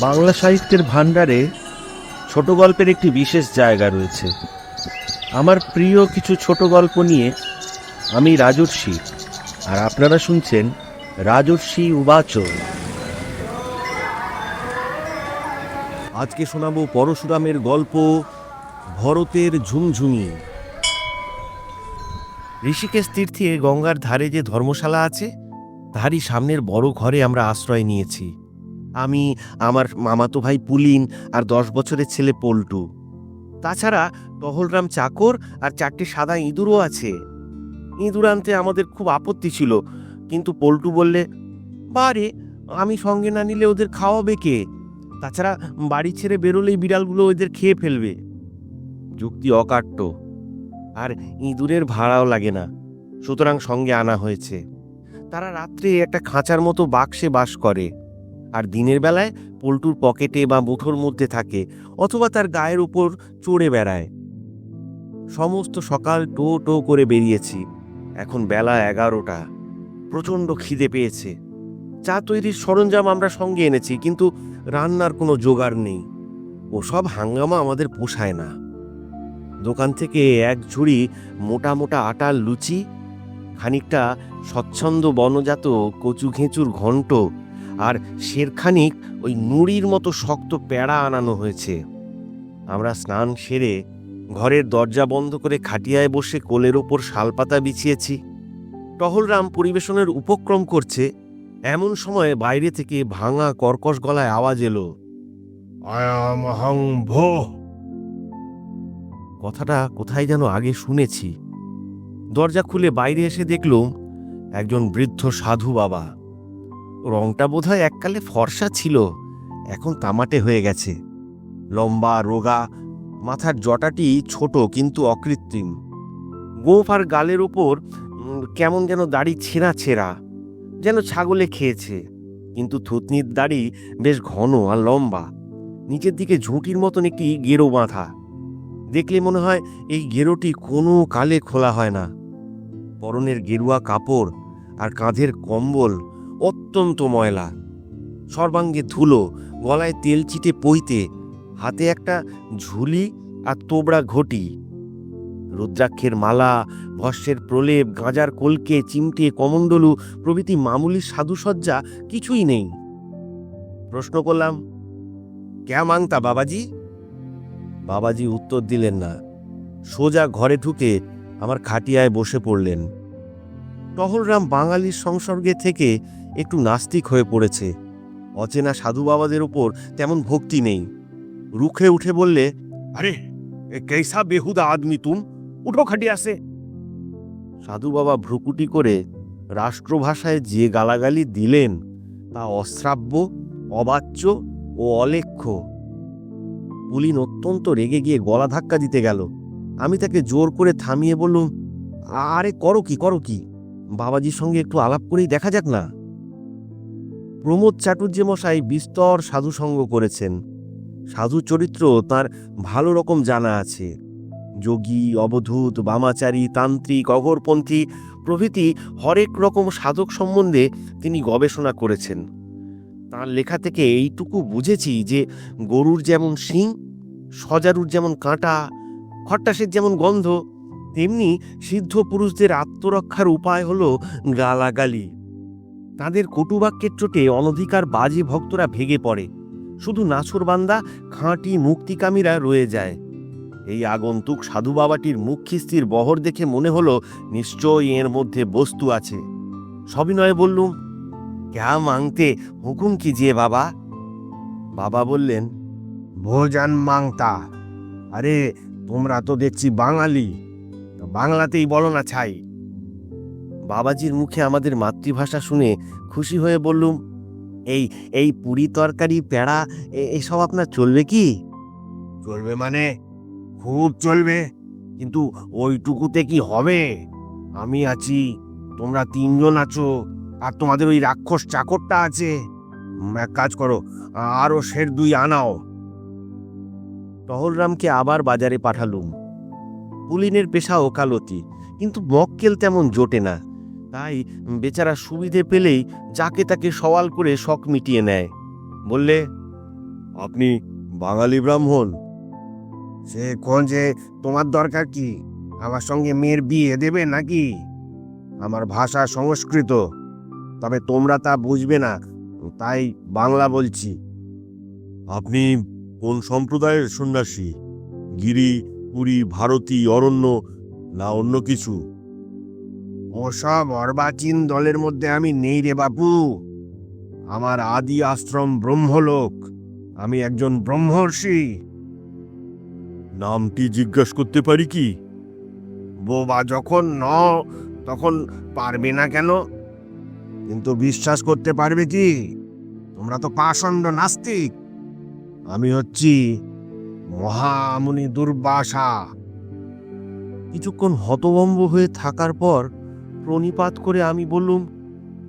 বাংলা সাহিত্যের ভাণ্ডারে ছোট গল্পের একটি বিশেষ জায়গা রয়েছে। আমার প্রিয় কিছু ছোট গল্প নিয়ে আমি রাজর্ষি আর আপনারা শুনছেন রাজর্ষি উবাচ আজকে শোনাবো পরশুরামের গল্প ভরতের ঝুমঝুমি। ঋষিকেশ তীর্থে গঙ্গার ধারে যে ধর্মশালা আছে তারই সামনের বড় ঘরে আমরা আশ্রয় নিয়েছি। আমি, আমার মামাতো ভাই পুলিন আর দশ বছরের ছেলে পল্টু। তাছাড়া টহলরাম চাকর আর চারটে সাদা ইঁদুরও আছে। ইঁদুর আনতে আমাদের খুব আপত্তি ছিল, কিন্তু পল্টু বললে, বারে, আমি সঙ্গে না নিলে ওদের খাওয়াবে কে? তাছাড়া বাড়ি ছেড়ে বেরোলেই বিড়ালগুলো ওদের খেয়ে ফেলবে। যুক্তি অকাট্য। আর ইঁদুরের ভাড়াও লাগে না, সুতরাং সঙ্গে আনা হয়েছে। তারা রাত্রে একটা খাঁচার মতো বাক্সে বাস করে। আর দিনের বেলায় পল্টুর পকেটে বা মুঠোর মধ্যে থাকে অথবা তার গায়ের উপর চড়ে বেড়ায়। সমস্ত সকাল টো টো করে বেরিয়েছি। এখন বেলা এগারোটা। প্রচণ্ড খিদে পেয়েছে। চা তৈরির সরঞ্জাম আমরা সঙ্গে এনেছি, কিন্তু রান্নার কোনো জোগাড় নেই। ওসব হাঙ্গামা আমাদের পোষায় না। দোকান থেকে এক ঝুড়ি মোটা মোটা আটার লুচি, খানিকটা স্বচ্ছন্দ বনজাত কচু ঘেঁচুর ঘন্ট আর শেরখানিক ওই নুড়ির মতো শক্ত প্যাড়া আনানো হয়েছে। আমরা স্নান সেরে ঘরের দরজা বন্ধ করে খাটিয়ায় বসে কোলের ওপর শালপাতা বিছিয়েছি। টহলরাম পরিবেশনের উপক্রম করছে এমন সময় বাইরে থেকে ভাঙা কর্কশ গলায় আওয়াজ এলো। আয়াম হং ভো। কথাটা কোথায় যেন আগে শুনেছি। দরজা খুলে বাইরে এসে দেখলুম একজন বৃদ্ধ সাধু বাবা। রংটা বোধহয় এককালে ফর্সা ছিল। এখন তামাটে হয়ে গেছে। লম্বা, রোগা, মাথার জটাটি ছোট কিন্তু অকৃত্রিম। গোফ আর গালের ওপর কেমন যেন দাড়ি ছেঁড়া ছেঁড়া, যেন ছাগলে খেয়েছে। কিন্তু থুতনির দাড়ি বেশ ঘন আর লম্বা। নিচের দিকে ঝুঁটির মতন একটি গেরো বাঁধা। দেখলে মনে হয় এই গেরোটি কোনো কালে খোলা হয় না। পরনের গেরুয়া কাপড় আর কাঁধের কম্বল অত্যন্ত ময়লা। সর্বাঙ্গে ধুলো, গলায় তেল চিটে পইতে, হাতে একটা ঝুলি আর তোবড়া ঘটি। রুদ্রাক্ষের মালা, ভস্যের প্রলেপ, গাঁজার কলকে, চিমটে, কমণ্ডলু, প্রভৃতি মামুলি সাধুসজ্জা কিছুই নেই। প্রশ্ন করলাম, ক্যা মাংতা বাবাজি? বাবাজি উত্তর দিলেন না। সোজা ঘরে ঢুকে আমার খাটিয়ায় বসে পড়লেন। টহলরাম বাঙালির সংসর্গে থেকে একটু নাস্তিক হয়ে পড়েছে। অচেনা সাধু বাবাদের ওপর তেমন ভক্তি নেই। রুখে উঠে বললে আরে কেসা বেহুদা আদমি তুম? উঠো খাটি আসে সাধু বাবা ভ্রুকুটি করে রাষ্ট্রভাষায় যে গালাগালি দিলেন তা অশ্রাব্য অবাচ্য ও অলেখ্য পুলিন অত্যন্ত রেগে গিয়ে গলা ধাক্কা দিতে গেল। আমি তাকে জোর করে থামিয়ে বললুম আরে করো কি করো কি। বাবাজির সঙ্গে একটু আলাপ করেই দেখা যাক না। প্রমোদ চাটুর্য মশাই বিস্তর সাধুসঙ্গ করেছেন। সাধু চরিত্র তার ভালো রকম জানা আছে। যোগী, অবধূত, বামাচারী, তান্ত্রিক অগরপন্থী প্রভৃতি হরেক রকম সাধক সম্বন্ধে তিনি গবেষণা করেছেন। তার লেখা থেকে এইটুকু বুঝেছি যে গরুর যেমন শিং, সজারুর যেমন কাঁটা খট্টাসের যেমন গন্ধ, তেমনি সিদ্ধ পুরুষদের আত্মরক্ষার উপায় হলো গালাগালি। তাদের কটুবাক্যের চোটে অনধিকার বাজে ভক্তরা ভেগে পড়ে। শুধু নাছরবান্দা, খাঁটি মুক্তিকামীরা রয়ে যায়। এই আগন্তুক সাধু বাবাটির মুখ বহর দেখে মনে হলো, নিশ্চয়ই এর মধ্যে বস্তু আছে। সবিনয়ে বললুম, ক্যা মাংতে? হুকুম কি যে বাবা? বাবা বললেন, ভোজান মাংতা। আরে, তোমরা তো দেখছি বাঙালি। বাংলাতেই বলো না ছাই। বাবাজির মুখে আমাদের মাতৃভাষা শুনে খুশি হয়ে বললুম এই এই পুরি তরকারি পেড়া এসব আপনার চলবে কি? চলবে মানে? খুব চলবে। কিন্তু ওইটুকুতে কি হবে? আমি আছি তোমরা তিনজন আছো আর তোমাদের ওই রাক্ষস চাকরটা আছে। এক কাজ করো আরও সের দুই আনাও। টহলরামকে আবার বাজারে পাঠালুম। পুলিনের পেশা ওকালতি কিন্তু মক্কেল তেমন জোটে না। তাই বেচারা সুবিধে পেলেই যাকে তাকে সওয়াল করে শখ মিটিয়ে নেয়। বললে আপনি বাঙালি ব্রাহ্মণ? সে কোন যে তোমার দরকার কি? আমার সঙ্গে মেয়ের বিয়ে দেবে নাকি? আমার ভাষা সংস্কৃত তবে তোমরা তা বুঝবে না তাই বাংলা বলছি। আপনি কোন সম্প্রদায়ের সন্ন্যাসী? গিরি পুরী ভারতী অরণ্য না অন্য কিছু? ওসব অর্বাচীন দলের মধ্যে আমি নেই রে বাপু। আমার আদি আশ্রম ব্রহ্মলোক আমি একজন ব্রহ্মর্ষি। নামটি জিজ্ঞাসা করতে পারি কি? বোবা যখন ন তখন পারবে না কেন? কিন্তু বিশ্বাস করতে পারবে কি? তোমরা তো পাষণ্ড নাস্তিক। আমি হচ্ছি মহামুনি দুর্বাসা। কিছুক্ষণ হতভম্ব হয়ে থাকার পর প্রণিপাত করে আমি বললুম,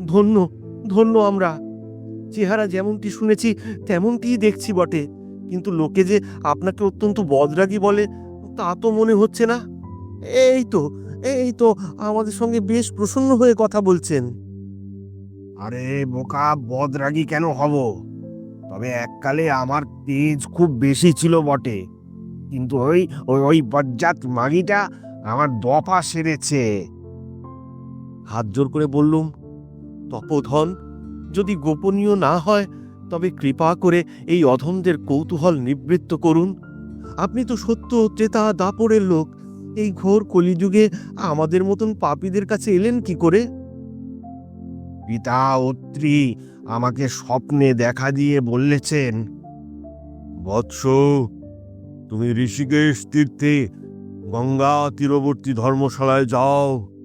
ধন্য ধন্য আমরা। চেহারা যেমনটি শুনেছি, তেমনটিই দেখছি বটে। কিন্তু লোকে যে আপনাকে অত্যন্ত বদরাগী বলে, তা তো মনে হচ্ছে না। এই তো এই তো, আমাদের সঙ্গে বেশ প্রসন্ন হয়ে কথা বলছেন। আরে, বোকা বদরাগী কেন হব? তবে এককালে আমার তেজ খুব বেশি ছিল বটে। কিন্তু ওই ওই ওই বজ্জাত মাগিটা আমার দফা সেরেছে। হাত জোর করে বললুম, তপোধন, যদি গোপনীয় না হয়, তবে কৃপা করে এই অধমদের কৌতূহল নিবৃত্ত করুন। আপনি তো সত্য, ত্রেতা দাপড়ের লোক। এই ঘোর কলিযুগে আমাদের মতন পাপীদের কাছে এলেন কি করে? পিতা অত্রি আমাকে স্বপ্নে দেখা দিয়ে বললেছেন, বৎস, তুমি ঋষিকেশ তীর্থে গঙ্গা তীরবর্তী ধর্মশালায় যাও।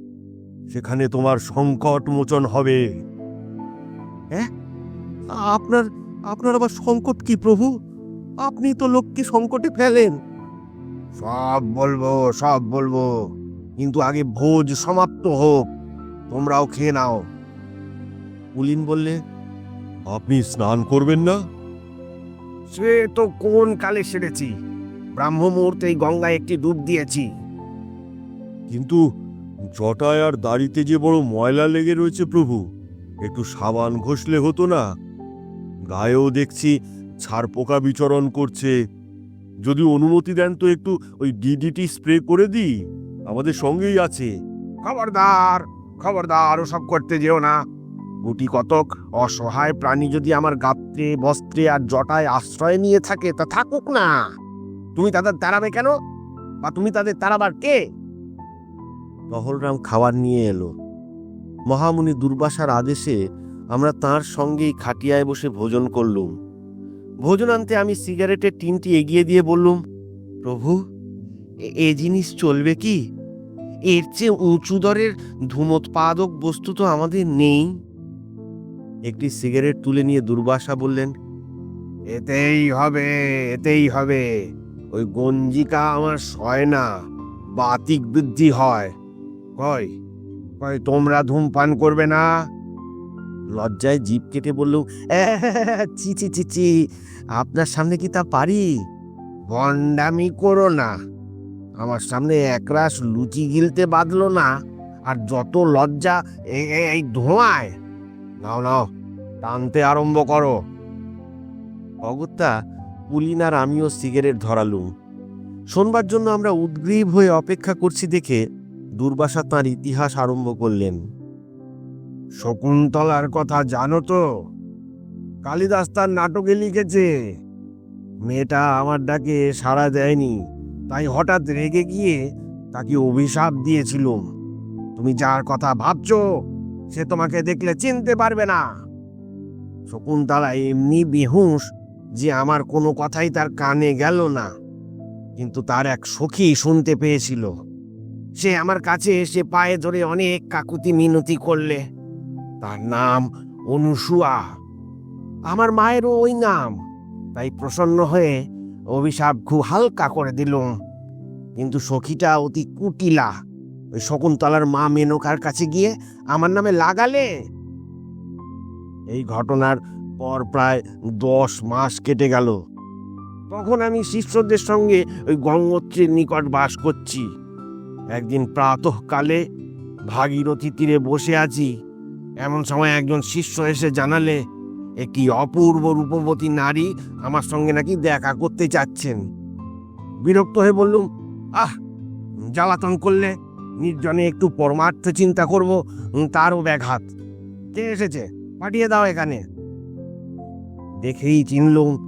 সেখানে তোমার সংকট মোচন হবে। হ্যাঁ আপনার আপনার আবার সংকট কি প্রভু? আপনি তো লোককে সংকটে ফেলেন। সব বলব সব বলব। কিন্তু আগে ভোজ সমাপ্ত হোক তোমরাও খেয়ে নাও। পুলিন বললে আপনি স্নান করবেন না? সে তো কোন কালে সেরেছি। ব্রাহ্ম মুহূর্তেই গঙ্গায় একটি ডুব দিয়েছি। কিন্তু জটায় আর দাড়িতে যে বড় ময়লা লেগে রয়েছে প্রভু, একটু সাবান ঘষলে হতো না। গায়েও দেখছি ছাড় পোকা বিচরণ করছে। যদি অনুমতি দেন তো একটু ওই ডিডিটি স্প্রে করে দিই, আমাদের সঙ্গেই আছে। খবরদার খবরদার, ওসব করতে যেও না। গুটি কতক অসহায় প্রাণী যদি আমার গাত্রে, বস্ত্রে আর জটায় আশ্রয় নিয়ে থাকে, তা থাকুক না। তুমি তাদের তাড়াবে কেন? বা তুমি তাদের তাড়াবার কে? টহলরাম খাবার নিয়ে এলো। মহামুনি দুর্বাসার আদেশে আমরা তার সঙ্গেই খাটিয়ায় বসে ভোজন করলুম। ভোজন আনতে আমি সিগারেটের টিনটি এগিয়ে দিয়ে বললুম, প্রভু এ জিনিস চলবে কি? এর চেয়ে উঁচু দরের ধূমোৎপাদক বস্তু তো আমাদের নেই। একটি সিগারেট তুলে নিয়ে দুর্বাসা বললেন, এতেই হবে এতেই হবে। ওই গঞ্জিকা আমার সয় না, বাতিক বৃদ্ধি হয়। কয়? কয়, তোমরা ধূমপান করবে না? লজ্জায় জিভ কেটে বললুম চি চি চি চি আপনার সামনে কি তা পারি? বন্ডামি করো না। আমার সামনে একরাশ লুচি গিলতে বাঁধলো না, আর যত লজ্জা এই ধোঁয়ায়। নাও নাও, টানতে আরম্ভ করো। অগত্যা পুলিন আর আমিও সিগারেট ধরালুম। শোনবার জন্য আমরা উদ্গ্রীব হয়ে অপেক্ষা করছি দেখে দুর্বাসা তাঁর ইতিহাস আরম্ভ করলেন। শকুন্তলার কথা জানো তো? কালিদাস তার নাটকে লিখেছে, মেয়েটা আমার ডাকে সাড়া দেয়নি, তাই হঠাৎ রেগে গিয়ে তাকে অভিশাপ দিয়েছিলুম। তুমি যার কথা ভাবছ, সে তোমাকে দেখলে চিনতে পারবে না। শকুন্তলা এমনি বেহুশ যে আমার কোনো কথাই তার কানে গেল না, কিন্তু তার এক সখী শুনতে পেয়েছিল। সে আমার কাছে এসে পায়ে ধরে অনেক কাকুতি মিনতি করলে। তার নাম অনুসুয়া। আমার মায়েরও ওই নাম। তাই প্রসন্ন হয়ে অভিশাপ খুব হালকা করে দিলুম। কিন্তু সখীটা অতি কুটিলা। ওই শকুন্তলার মা মেনকার কাছে গিয়ে আমার নামে লাগালে। এই ঘটনার পর প্রায় দশ মাস কেটে গেল। তখন আমি শিষ্যদের সঙ্গে ওই গঙ্গোত্রীর নিকট বাস করছি। একদিন প্রাতঃকালে ভাগীরথী তীরে বসে আছি। এমন সময় একজন শিষ্য এসে জানালে একটি অপূর্ব রূপবতী নারী আমার সঙ্গে নাকি দেখা করতে চাচ্ছেন বিরক্ত হয়ে বললুম, আহ, জ্বালাতন করলে নির্জনে একটু পরমার্থ চিন্তা করব তারও ব্যাঘাত। কে এসেছে? পাঠিয়ে দাও এখানে। দেখেই চিনলুম,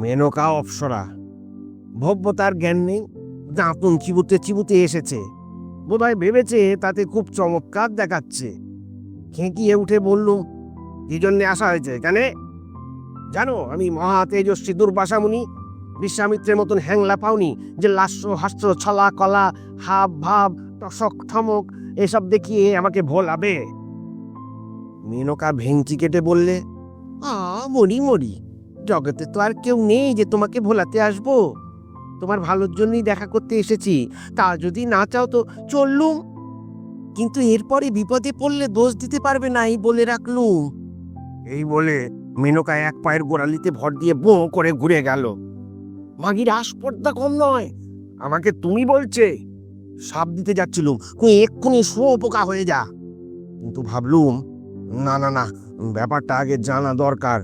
মেনকা অপ্সরা। ভব্যতার জ্ঞান নেই দাঁতন চিবুতে চিবুতে এসেছে। বোধহয় ভেবেছে তাতে খুব চমৎকার দেখাচ্ছে। খেঁকিয়ে উঠে বললুম কি জন্যে আসা হয়েছে এখানে? জানো, আমি মহা তেজস্বী দুর্বাসা মুনি বিশ্বামিত্রের মতন হ্যাংলা পাওনি যে লাস্য, হাস্য, ছলা, কলা, হাব, ভাব, টসক ঠমক এসব দেখিয়ে আমাকে ভোলাবে? মেনকা ভেঙচি কেটে বললে, আ মরি মরি জগতে তো আর কেউ নেই যে তোমাকে ভোলাতে আসব। তোমার ভালোর জন্যই দেখা করতে এসেছি। তা যদি না চাও তো চললুম। কিন্তু এরপরে বিপদে পড়লে দোষ দিতে পারবে না, এই বলে রাখলুম। এই বলে মেনকা এক পায়ের গোড়ালিতে ভর দিয়ে বো করে ঘুরে গেল। মাগির আসপর্দা কম নয়। আমাকে তুমি বলছে। সাপ দিতে যাচ্ছিলুম। তুই এক্ষুনি শুয়োপোকা হয়ে যা। কিন্তু ভাবলুম, না না না, ব্যাপারটা আগে জানা দরকার।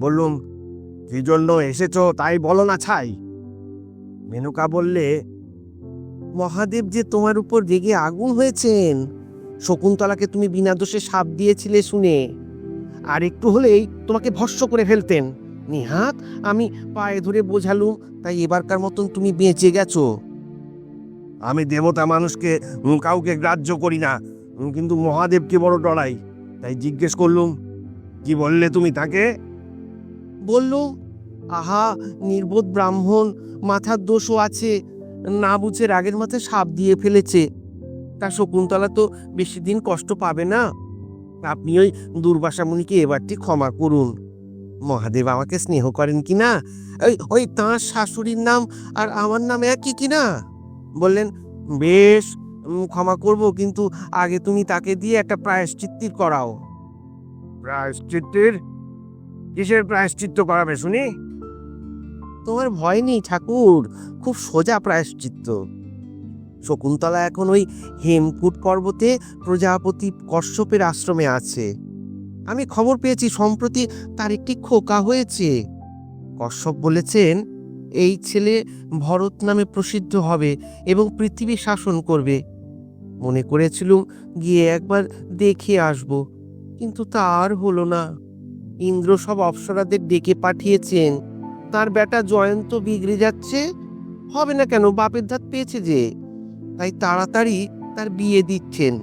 বললুম, কি জন্য এসেছ তাই বলো না ছাই। মেনকা বললে, মহাদেব যে তোমার উপর রেগে আগুন হয়েছেন, শকুন্তলাকে তুমি বিনা দোষে সাপ দিয়েছিলে শুনে, আর একটু হলেই তোমাকে ভস্য করে ফেলতেন। নিহাত, আমি পায়ে ধরে বোঝালুম, তাই এবারকার মতন তুমি বেঁচে গেছো। আমি দেবতা মানুষকে কাউকে গ্রাহ্য করি না কিন্তু মহাদেবকে বড় ডরাই, তাই জিজ্ঞেস করলুম, কি বললে তুমি তাকে? বললুম আহা, নির্বোধ ব্রাহ্মণ, মাথার দোষও আছে। না বুঝে রাগের মাথায় সাপ দিয়ে ফেলেছে। তা শকুন্তলা তো বেশি দিন কষ্ট পাবে না। আপনি ওই দুর্বাসা মুনিকে এবারটি ক্ষমা করুন। মহাদেব আমাকে স্নেহ করেন কি না? ওই ওই তাঁর শাশুড়ির নাম আর আমার নাম একই কি না? বললেন, বেশ ক্ষমা করব, কিন্তু আগে তুমি তাকে দিয়ে একটা প্রায়শ্চিত্তির করাও। প্রায়শ্চিত্তির? কিসের প্রায়শ্চিত্ত করাবে শুনি? তোমার ভয় নেই, ঠাকুর। খুব সোজা প্রায়শ্চিত্ত। শকুন্তলা এখন ওই হেমকুট পর্বতে প্রজাপতি কশ্যপের আশ্রমে আছে। আমি খবর পেয়েছি, সম্প্রতি তার একটি খোকা হয়েছে। কশ্যপ বলেছেন, এই ছেলে ভরত নামে প্রসিদ্ধ হবে এবং পৃথিবী শাসন করবে। মনে করেছিলুম গিয়ে একবার দেখে আসব, কিন্তু তা আর হলো না। ইন্দ্র সব অপ্সরাদের ডেকে পাঠিয়েছেন। তার বেটা জয়ন্ত বিগড়ে যাচ্ছে। হবে না কেন, বাপের ধাত পেয়েছে যে। তাই তাড়াতাড়ি তার বিয়ে দিচ্ছেন।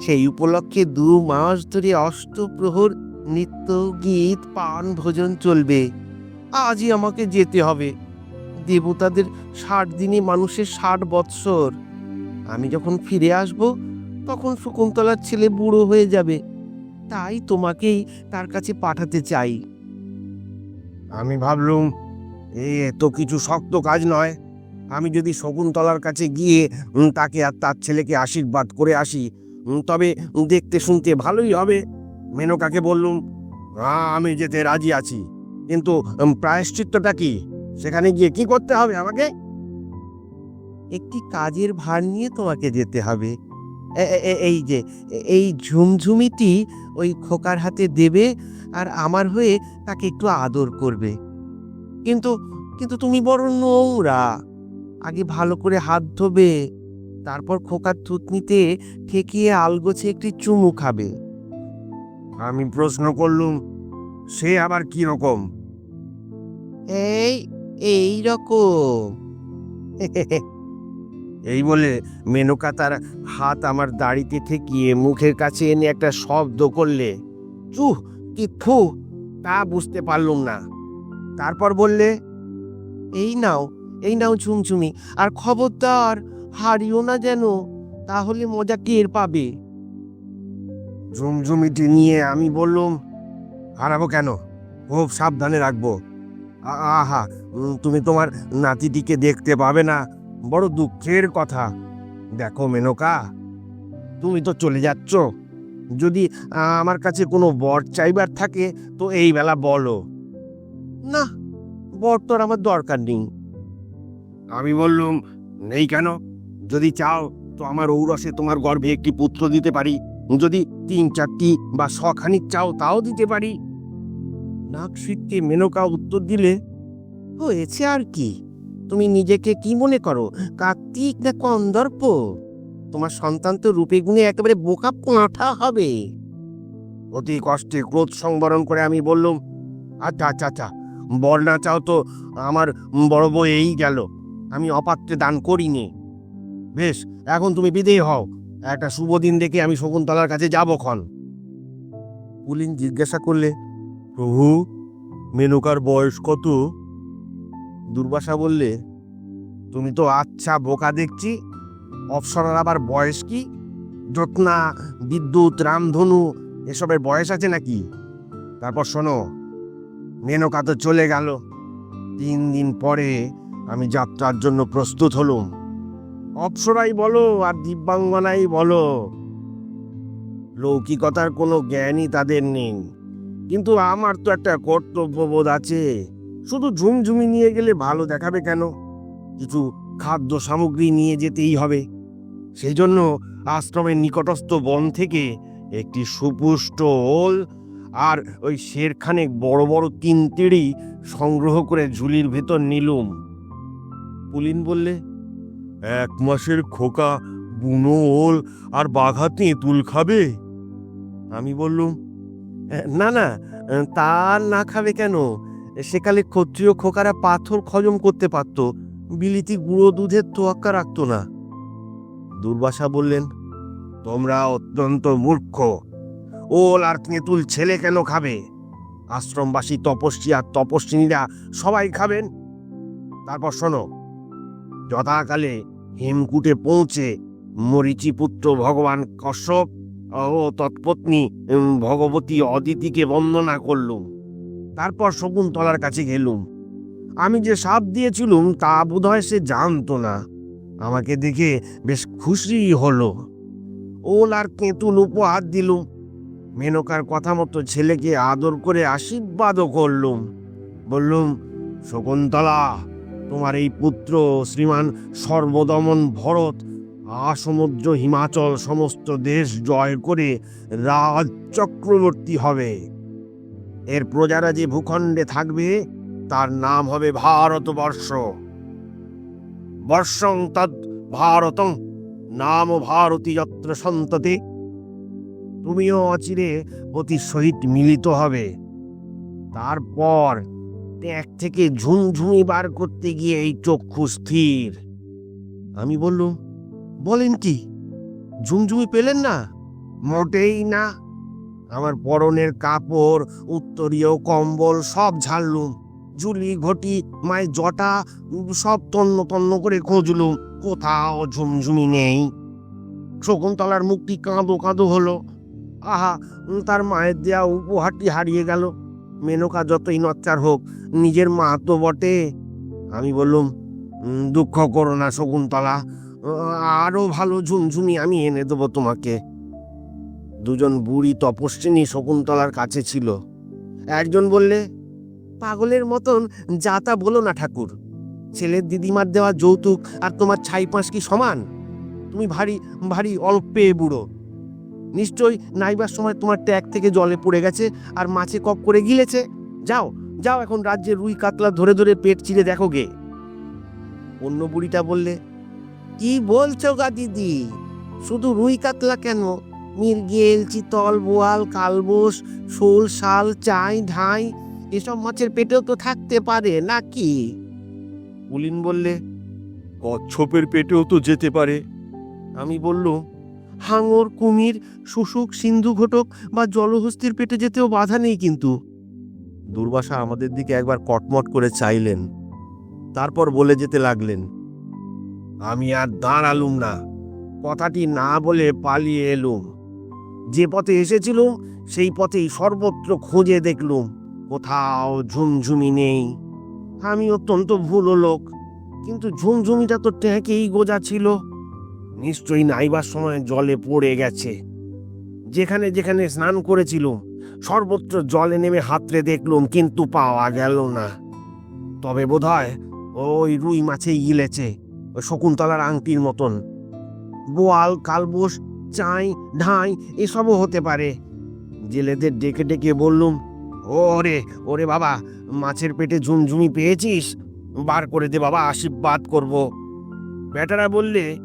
সেই উপলক্ষে দু মাস ধরে অষ্টপ্রহর নৃত্য গীত, পান, ভোজন চলবে। আজই আমাকে যেতে হবে। দেবতাদের ষাট দিনে মানুষের ষাট বৎসর। আমি যখন ফিরে আসব, তখন শকুন্তলার ছেলে বুড়ো হয়ে যাবে। তাই তোমাকেই তার কাছে পাঠাতে চাই। আমি ভাবলুম এ তো কিছু শক্ত কাজ নয়। আমি যদি শকুন্তলার কাছে গিয়ে তাকে আর তার ছেলেকে আশীর্বাদ করে আসি তবে দেখতে শুনতে ভালোই হবে। মেনকাকে বললুম "হ্যাঁ, আমি যেতে রাজি আছি। কিন্তু প্রায়শ্চিত্তটা কি? সেখানে গিয়ে কি করতে হবে আমাকে? একটি কাজের ভার নিয়ে তোমাকে যেতে হবে। এই যে এই ঝুমঝুমিটি ওই খোকার হাতে দেবে আর আমার হয়ে তাকে একটু আদর করবে। কিন্তু কিন্তু তুমি বড় নোংরা। আগে ভালো করে হাত ধোবে তারপর খোকার থুতনিতে ঠেকিয়ে আলগোছে একটি চুমু খাবে। আমি প্রশ্ন করলুম সে আবার কি রকম? এই এই রকম। এই বলে মেনকা তার হাত আমার দাড়িতে ঠেকিয়ে মুখের কাছে এনে একটা শব্দ করলে, চুহ, কি ফু তা বুঝতে পারলুম না। তারপর বললে, এই নাও এই নাও ঝুমঝুমি, আর খবরদার, হারিও না যেন, তাহলে মজা টের পাবে? ঝুমঝুমিটি নিয়ে আমি বললুম, হারাবো কেন? খুব সাবধানে রাখব। আহা তুমি তোমার নাতিটিকে দেখতে পাবে না বড় দুঃখের কথা। দেখো মেনকা, তুমি তো চলে যাচ্ছ। যদি আমার কাছে কোনো বর চাইবার থাকে, তো এই বেলা বলো। না, বর তো আর আমার দরকার নেই। আমি বললুম, নেই কেন? যদি চাও, তো আমার ঔরসে তোমার গর্ভে একটি পুত্র দিতে পারি। যদি তিন চারটি বা শখানিক চাও, তাও দিতে পারি। নাক মেনকা উত্তর দিলে, হয়েছে আর কি? তুমি নিজেকে কি মনে করো? কার্তিক না কন্দর্প? তোমার সন্তান তো রূপে গুণে একেবারে বোকা পাঁঠা হবে। অতি কষ্টে ক্রোধ সংবরণ করে আমি বললুম আচ্ছা আচ্ছা আচ্ছা বর না চাও তো আমার বড় বউ এই গেল। আমি অপাত্রে দান করিনি। বেশ, এখন তুমি বিদেয় হও। একটা শুভ দিন দেখে আমি শকুন্তলার কাছে যাব ক্ষণ। পুলিন জিজ্ঞাসা করলে, প্রভু, মেনকার বয়স কত? দুর্বাসা বললে, তুমি তো আচ্ছা বোকা দেখছি। অপসরার আবার বয়স কি? যত্না, বিদ্যুৎ, রামধনু, এসবের বয়স আছে নাকি? তারপর শোনো, মেনকা তো চলে গেল। তিন দিন পরে আমি যাত্রার জন্য প্রস্তুত হলুম। অপসরাই বলো আর দিব্যাঙ্গনাই বলো। লৌকিকতার কোনো জ্ঞানই তাদের নেই। কিন্তু আমার তো একটা কর্তব্যবোধ আছে। শুধু ঝুমঝুমি নিয়ে গেলে ভালো দেখাবে কেন? কিছু খাদ্য সামগ্রী নিয়ে যেতেই হবে। সেই জন্য আশ্রমের নিকটস্থ বন থেকে একটি সুপুষ্ট ওল আর ওই শেরখানেক বড় বড় তিন তিড়ি সংগ্রহ করে ঝুলির ভেতর নিলুম। পুলিন বললে, এক মাসের খোকা, বুনো ওল আর বাঘা তেঁতুল খাবে? আমি বললুম, না না, তা না খাবে কেন? সেকালে ক্ষত্রিয় খোকারা পাথর খজম করতে পারত, বিলিতি গুঁড়ো দুধের তোয়াক্কা রাখত না। দুর্বাসা বললেন, তোমরা অত্যন্ত মূর্খ। ওল আর তেঁতুল ছেলে কেন খাবে? আশ্রমবাসী, তপস্বী আর তপস্বিনীরা সবাই খাবেন। তারপর শোনো, যথাকালে হেমকুটে পৌঁছে মরিচি পুত্র ভগবান কশ্যপ ও তৎপত্নী ভগবতী অদিতিকে বন্দনা করলুম। তারপর শকুন্তলার কাছে গেলুম। আমি যে সাপ দিয়েছিলুম, তা বোধহয় সে জানতো না। আমাকে দেখে বেশ খুশি হলো। ওল আর কেঁতুল উপহার দিলুম। মেনকার কথা মতো ছেলেকে আদর করে আশীর্বাদও করলুম। বললুম, শকুন্তলা, তোমার এই পুত্র শ্রীমান সর্বদমন ভরত, আসমুদ্র হিমাচল সমস্ত দেশ জয় করে রাজ চক্রবর্তী হবে। এর প্রজারা যে ভূখণ্ডে থাকবে, তার নাম হবে ভারতবর্ষ। বর্ষং তৎ ভারতং, নাম ভারতী যত্র সন্ততে। তুমিও অচিরে অতি সহিত মিলিত হবে। তারপর ট্যাঁক থেকে ঝুমঝুমি বার করতে গিয়ে এই চক্ষু স্থির। আমি বললুম, বলেন কি? ঝুমঝুমি পেলেন না? মোটেই না। আমার পরনের কাপড়, উত্তরীয় কম্বল, সব ঝাড়লুম। ঝুলি, ঘটি, মায়ের জটা, সব তন্ন তন্ন করে খুঁজলুম। কোথাও ঝুমঝুমি নেই। শকুন্তলার মুখটি কাঁদো কাঁদো হলো। আহা, তার মায়ের দেয়া উপহারটি হারিয়ে গেল। মেনকা যতই নচ্চার হোক, নিজের মা তো বটে। আমি বললুম দুঃখ করো না শকুন্তলা। আরও ভালো ঝুমঝুমি আমি এনে দেবো তোমাকে। দুজন বুড়ি তপস্বিনী শকুন্তলার কাছে ছিল। একজন বললে, পাগলের মতন যা তা বলো না ঠাকুর। ছেলের দিদিমার দেওয়া যৌতুক আর তোমার ছাই পাঁশ কি সমান? তুমি ভারী ভারী অল্পে বুড়ো। নিশ্চয়ই নাইবার সময় তোমার ট্যাগ থেকে জলে পড়ে গেছে আর মাছে কপ করে গিলেছে। যাও যাও এখন রাজ্যে রুই কাতলা ধরে ধরে পেট চিরে দেখো গে। অন্য বুড়িটা বললে, কি বলছো গা দিদি? শুধু রুই কাতলা কেন? মির্গেল চিতল বোয়াল কালবোস শোল শাল চাই ঢাই এসব মাছের পেটেও তো থাকতে পারে নাকি? পুলিন বললে কচ্ছপের পেটেও তো যেতে পারে। আমি বললুম হাঙর কুমির শুশুক সিন্ধু ঘটক বা জলহস্তির পেটে যেতেও বাধা নেই কিন্তু। দুর্বাসা আমাদের দিকে একবার কটমট করে চাইলেন তারপর বলে যেতে লাগলেন আমি আর দাঁড়ালুম না কথাটি না বলে পালিয়ে এলুম। যে পথে এসেছিলুম সেই পথেই সর্বত্র খুঁজে দেখলুম, কোথাও ঝুমঝুমি নেই। আমি অত্যন্ত ভুলো লোক, কিন্তু ঝুমঝুমিটা তো ট্যাঁকেই গোজা ছিল। নিশ্চয়ই নাইবার সময় জলে পড়ে গেছে। যেখানে যেখানে স্নান করেছিল সর্বত্র জলে নেমে হাতড়ে দেখলুম, কিন্তু পাওয়া গেল না। তবে বোধহয় ওই রুই মাছে গিলেছে শকুন্তলার আংটির মতন। বোয়াল, কালবোস চাই ঢাই এসবও হতে পারে। জেলেদের ডেকে ডেকে বললুম, ওরে ওরে বাবা, মাছের পেটে ঝুমঝুমি পেয়েছিস? বার করে দে বাবা, আশীর্বাদ করব। বেটারা বললে,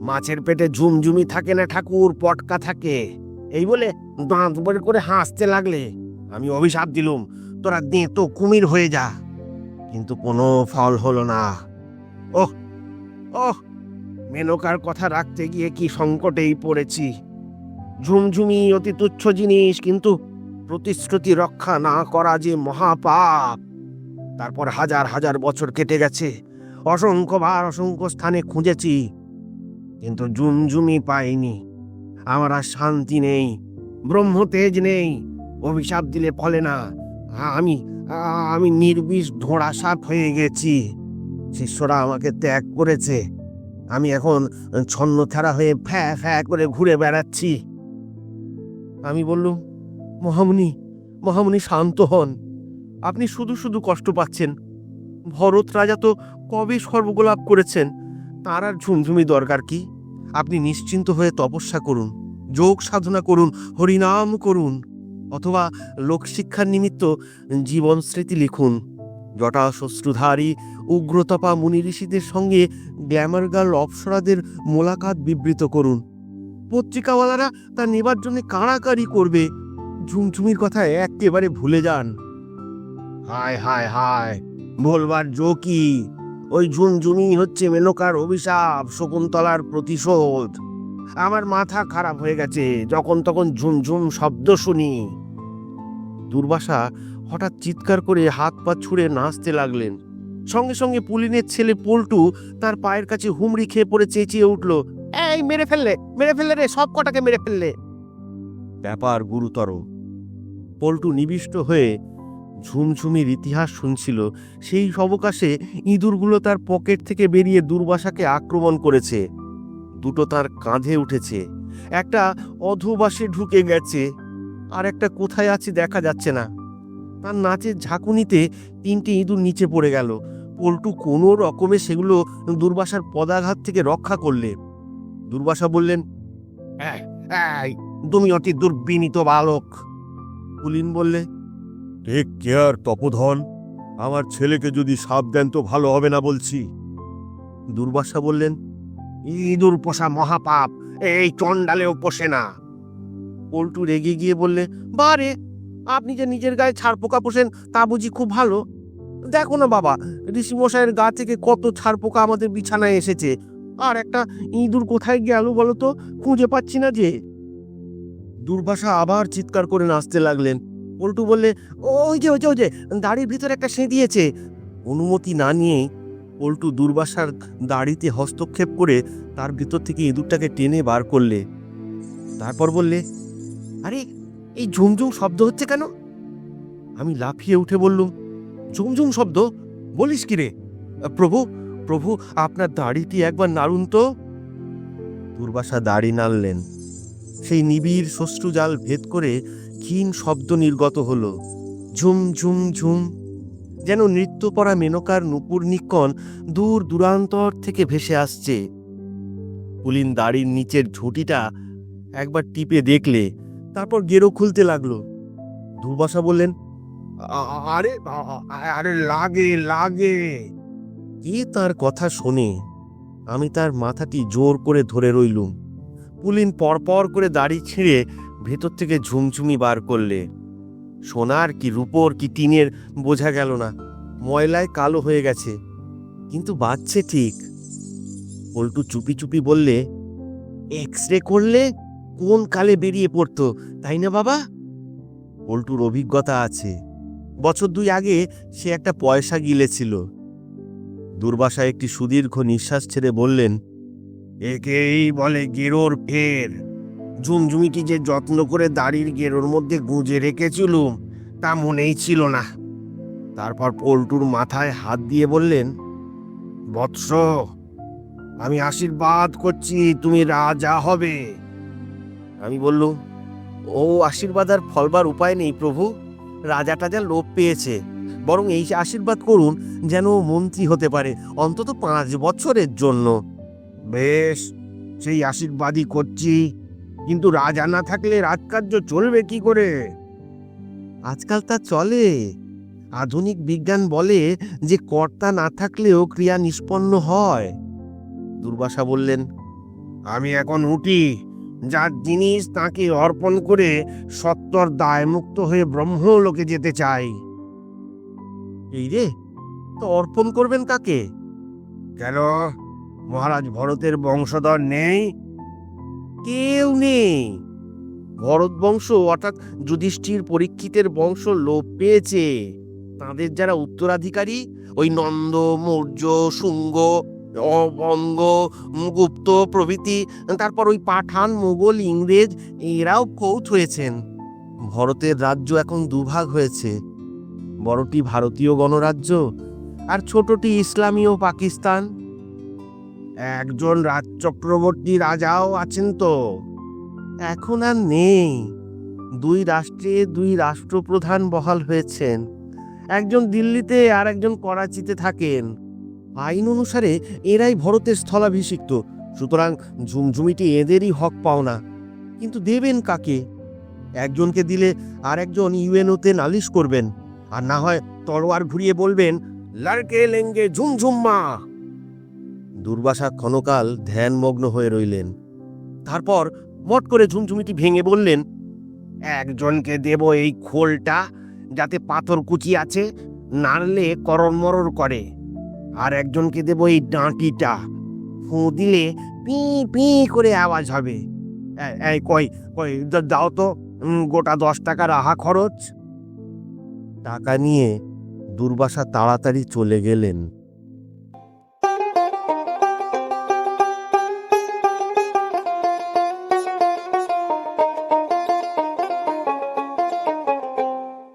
মাছের পেটে ঝুমঝুমি থাকে না ঠাকুর, পটকা থাকে। এই বলে দাঁত বড় করে হাসতে লাগলে। আমি অভিশাপ দিলুম, তোরা দে তো, কুমির হয়ে যা। কিন্তু কোনো ফল হলো না। ওহ ওহ মেনকার কথা রাখতে গিয়ে কি সংকটেই পড়েছি। ঝুমঝুমি অতি তুচ্ছ জিনিস, কিন্তু প্রতিশ্রুতি রক্ষা না করা যে মহাপাপ। তারপর হাজার হাজার বছর কেটে গেছে। অসংখ্যবার অসংখ্য স্থানে খুঁজেছি, কিন্তু ঝুমঝুমি পাইনি। আমার আর শান্তি নেই, ব্রহ্মতেজ নেই, অভিশাপ দিলে ফলে না। আমি আমি নির্বিষ ধোঁড়া সাপ হয়ে গেছি। শিষ্যরা আমাকে ত্যাগ করেছে। আমি এখন ছন্ন ছাড়া হয়ে ফ্যা ফ্যা করে ঘুরে বেড়াচ্ছি। আমি বললুম, মহামুনি মহামুনি শান্ত হন। আপনি শুধু শুধু কষ্ট পাচ্ছেন। ভরত রাজা তো কবে সর্বগোলাপ করেছেন? তার আর ঝুমঝুমি দরকার কি? আপনি নিশ্চিন্ত হয়ে তপস্যা করুন, যোগ সাধনা করুন, হরিনাম করুন, অথবা লোকশিক্ষার নিমিত্ত জীবন স্মৃতি লিখুন। জটা শ্বশ্রুধারী উগ্রতপা মুনি ঋষিদের সঙ্গে গ্ল্যামার গার্ল অপ্সরাদের মোলাকাত বিবৃত করুন। পত্রিকাওয়ালারা তা নেবার জন্য কাড়াকাড়ি করবে। ঝুমঝুমির কথা একেবারে ভুলে যান। হায় হায় হায় বলবার জো কি? ওই ঝুমঝুমি হচ্ছে মেনকার অভিশাপ, শকুন্তলার প্রতিশোধ। আমার মাথা খারাপ হয়ে গেছে, যখন তখন ঝুমঝুম শব্দ শুনি। দুর্বাসা হঠাৎ চিৎকার করে হাত পা ছুঁড়ে নাচতে লাগলেন। সঙ্গে সঙ্গে পুলিনের ছেলে পল্টু তার পায়ের কাছে হুমড়ি খেয়ে পড়ে চেঁচিয়ে উঠল এই মেরে ফেললে মেরে ফেললে রে সব কটাকে মেরে ফেললে। ব্যাপার গুরুতর। পল্টু নিবিষ্ট হয়ে ঝুমঝুমির ইতিহাস শুনছিল। সেই অবকাশে ইঁদুরগুলো তার পকেট থেকে বেরিয়ে দুর্বাসাকে আক্রমণ করেছে। দুটো তার কাঁধে উঠেছে। একটা অধবাসে ঢুকে গেছে। আর একটা কোথায় আছে দেখা যাচ্ছে না। তার নাচের ঝাঁকুনিতে তিনটে ইঁদুর নিচে পড়ে গেল। পল্টু কোনো রকমে সেগুলো দুর্বাসার পদাঘাত থেকে রক্ষা করলে। দুর্বাসা বললেন তুমি অতি দুর্বিনীত বালক। কুলিন বললে টেক কেয়ার তপধন। আমার ছেলেকে যদি সাপ দেন তো ভালো হবে না বলছি। দুর্বাসা বললেন ইঁদুর পোষা মহাপাপ এই চণ্ডালেও পোষে না। পল্টু রেগে গিয়ে বললে বারে আপনি যে নিজের গায়ে ছাড় পোকা পোষেন, তা বুঝি খুব ভালো। দেখো না বাবা ঋষিমশাইয়ের গা থেকে কত ছাড় পোকা আমাদের বিছানায় এসেছে। আর একটা ইঁদুর কোথায় গেল বলো তো? খুঁজে পাচ্ছি না যে। দুর্বাসা আবার চিৎকার করে নাচতে লাগলেন। পল্টু বললে, ওই যে ওই যে ওই যে, দাড়ির ভিতরে একটা সেঁধিয়েছে অনুমতি না নিয়ে পল্টু দুর্বাসার দাড়িতে হস্তক্ষেপ করে তার ভিতর থেকে ইঁদুরটাকে টেনে বার করলে। তারপর বললে, আরে এই ঝুমঝুম শব্দ হচ্ছে কেন? আমি লাফিয়ে উঠে বললুম, ঝুমঝুম শব্দ? বলিস কি রে? প্রভু প্রভু, আপনার দাড়িটি একবার নাড়ুন তো। দুর্বাসা দাড়ি নাড়লেন। সেই নিবিড় শ্বশ্রুজাল ভেদ করে ক্ষীণ শব্দ নির্গত হলো। ঝুম ঝুম ঝুম, যেন নৃত্য পরা মেনকার নুপুর নিক্ষণ দূর দূরান্তর থেকে ভেসে আসছে। পুলিন দাড়ির নিচের ঝুঁটিটা একবার টিপে দেখলে তারপর গেরো খুলতে লাগল। দুর্বাসা বললেন আরে আরে লাগে লাগে। কে তার কথা শোনে? আমি তার মাথাটি জোর করে ধরে রইলুম। পুলিন পরপর করে দাড়ি ছিঁড়ে ভেতর থেকে ঝুমঝুমি বার করলে। সোনার কি রূপোর কি টিনের বোঝা গেল না। ময়লায় কালো হয়ে গেছে। কিন্তু বাচ্চে ঠিক। পল্টু চুপি চুপি বললে এক্স রে করলে কোন কালে বেরিয়ে পড়তো, তাই না বাবা? পল্টুর অভিজ্ঞতা আছে। বছর দুই আগে সে একটা পয়সা গিলেছিল। দুর্বাসা একটি সুদীর্ঘ নিঃশ্বাস ছেড়ে বললেন, একেই বলে গেরোর ফের। ঝুমঝুমিটি যে যত্ন করে দাড়ির গেরোর মধ্যে গুঁজে রেখেছিলুম, তা মনেই ছিল না। তারপর পল্টুর মাথায় হাত দিয়ে বললেন, বৎস, আমি আশীর্বাদ করছি, তুমি রাজা হবে। আমি বললুম ও আশীর্বাদ আর ফলবার উপায় নেই প্রভু। রাজা টাজা লোভ পেয়েছে, বরং এই আশীর্বাদ করুন যেন মন্ত্রী হতে পারে অন্তত পাঁচ বছরের জন্য। বেশ, সেই আশীর্বাদই করছি। কিন্তু রাজা না থাকলে রাজকার্য চলবে কি করে? আজকাল তা চলে। আধুনিক বিজ্ঞান বলে যে কর্তা না থাকলেও ক্রিয়া নিষ্পন্ন হয়। দুর্বাসা বললেন, আমি এখন উঠি যার জিনিস তাকে অর্পণ করে সত্তর দায়মুক্ত হয়ে ব্রহ্মলোকে যেতে চাই এই রে তো অর্পণ করবেন কাকে? কেন? মহারাজ ভরতের বংশধর নেই? কেউ নেই। ভরত বংশ অর্থাৎ যুধিষ্ঠির পরীক্ষিতের বংশ লোপ পেয়েছে। তাদের যারা উত্তরাধিকারী ওই নন্দ মৌর্য শুঙ্গ অঙ্গ গুপ্ত প্রভৃতি, তারপর ওই পাঠান মোগল ইংরেজ, এরাও কৌত হয়েছেন। ভরতের রাজ্য এখন দুভাগ হয়েছে। বড়টি ভারতীয় গণরাজ্য আর ছোটটি ইসলামীয় পাকিস্তান। একজন রাজ চক্রবর্তী রাজাও আছেন তো। এখন আর নেই। দুই রাষ্ট্রে দুই রাষ্ট্রপ্রধান বহাল হয়েছেন। একজন দিল্লিতে আর একজন করাচিতে থাকেন। আইন অনুসারে এরাই ভরতের স্থলাভিষিক্ত, সুতরাং ঝুমঝুমিটি এদেরই হক পাওনা। কিন্তু দেবেন কাকে? একজনকে দিলে আর একজন ইউএনওতে নালিশ করবেন, আর না হয় তলোয়ার ঘুরিয়ে বলবেন, লড়কে লেঙ্গে ঝুমঝুম্মা! দুর্বাসা ক্ষণকাল ধ্যানমগ্ন হয়ে রইলেন। তারপর মট করে ঝুমঝুমিটি ভেঙে বললেন, একজনকে দেব এই খোলটা, যাতে পাথর কুচি আছে, নাড়লে করণ মরর করে। আর একজনকে দেব এই ডাঁটিটা। ফু দিলে পি পি করে আওয়াজ হবে। কই কই দাও তো গোটা দশ টাকা রাহা খরচ। টাকা নিয়ে দুর্বাসা তাড়াতাড়ি চলে গেলেন।